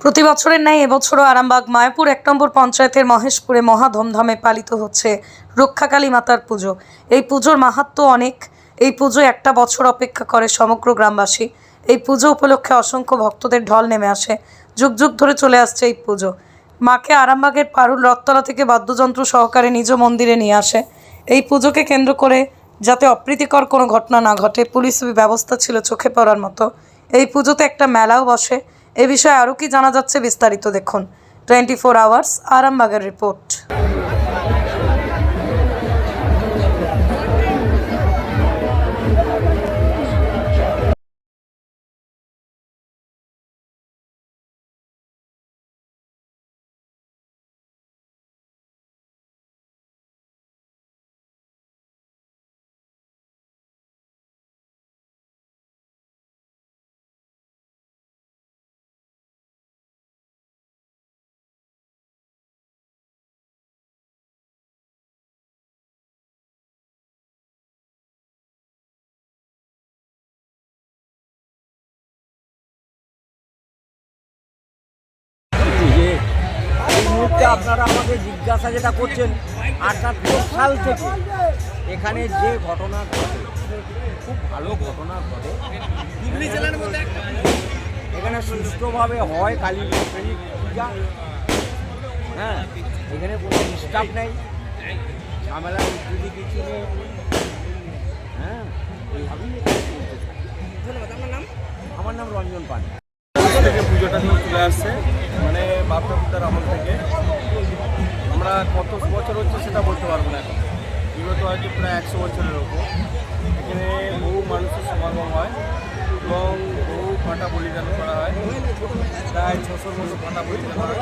প্রতি বছরের ন্যায় এবছরও আরামবাগ, মায়াপুর, এক নম্বর পঞ্চায়েতের মহেশপুরে মহা ধুমধামে পালিত হচ্ছে রক্ষাকালী মাতার পুজো। এই পুজোর মাহাত্ম্য অনেক। এই পুজো একটা বছর অপেক্ষা করে সমগ্র গ্রামবাসী। এই পুজো উপলক্ষে অসংখ্য ভক্তদের ঢল নেমে আসে। যুগ যুগ ধরে চলে আসছে এই পুজো। মাকে আরামবাগের পারুল রথতলা থেকে বাদ্যযন্ত্র সহকারে নিজ মন্দিরে নিয়ে আসে। এই পুজোকে কেন্দ্র করে যাতে অপ্রীতিকর কোনো ঘটনা না ঘটে, পুলিশ ব্যবস্থা ছিল চোখে পড়ার মতো। এই পুজোতে একটা মেলাও বসে। এ বিষয়ে আরও কি জানা যাচ্ছে বিস্তারিত দেখুন। টোয়েন্টি ফোর আওয়ার্স আরামবাগের রিপোর্ট। মুহূর্তে আপনারা আমাকে জিজ্ঞাসা যেটা করছেন আটাত্তর সাল থেকে এখানে যে ঘটনা ঘটে খুব ভালো ঘটনা ঘটে। এখানে সুষ্ঠুভাবে হয় কালী পূজা। হ্যাঁ এখানে কোনো ডিস্টার্ব নেই। ঝামেলা যদি কিছু নেই হ্যাঁ এইভাবেই। আমার নাম রঞ্জন পান থেকে পুজোটা নিয়ে চলে আসছে মানে বাপ ঠাকুরদার আমল থেকে। আমরা কত বছর হচ্ছে সেটা বলতে পারব না এখন। বিগত হয়তো প্রায় একশো বছরের ওপর এখানে বহু মানুষের সমাগম হয় এবং বহু ফাটা বলিদান করা হয়। প্রায় ছশোর মতো ফাটা বলিদান হয়।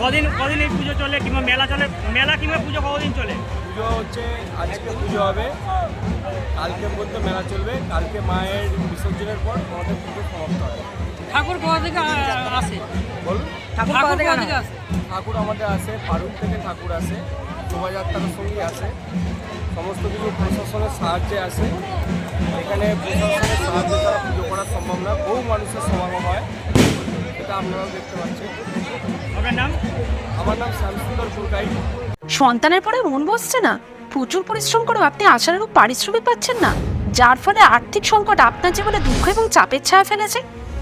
কদিন কদিন এই পুজো চলে কিংবা মেলা চলে? মেলা কিংবা পুজো কদিন চলে? পুজো হচ্ছে আজকে পুজো হবে। কালকে পর্যন্ত মেলা চলবে। কালকে মায়ের বিসর্জনের পর আমাদের পুজো সমাপ্ত হয় ঠাকুর কোথা থেকে আসে? বলুন। ঠাকুর কোথা থেকে আসে ঠাকুর আমাদের আসে ফারুক থেকে ঠাকুর আসে শোভাযাত্রার সঙ্গে আসে সমস্ত কিছু প্রশাসনের সাহায্যে আসে এখানে প্রশাসনের সাহায্যে ছাড়া পুজো করা সম্ভব না বহু মানুষের সমাগম হয় এটা আপনারাও দেখতে পাচ্ছেন। আপনার নাম? আমার নাম শ্যামসুন্দর পুরকাই সন্তানের পরে মন বসছে না? প্রচুর পরিশ্রম করেও আপনি আশানুরূপ পারিশ্রমিক পাচ্ছেন না? যার ফলে আর্থিক সংকট আপনার জীবনে দুঃখ এবং চাপের ছায়া ফেলেছে?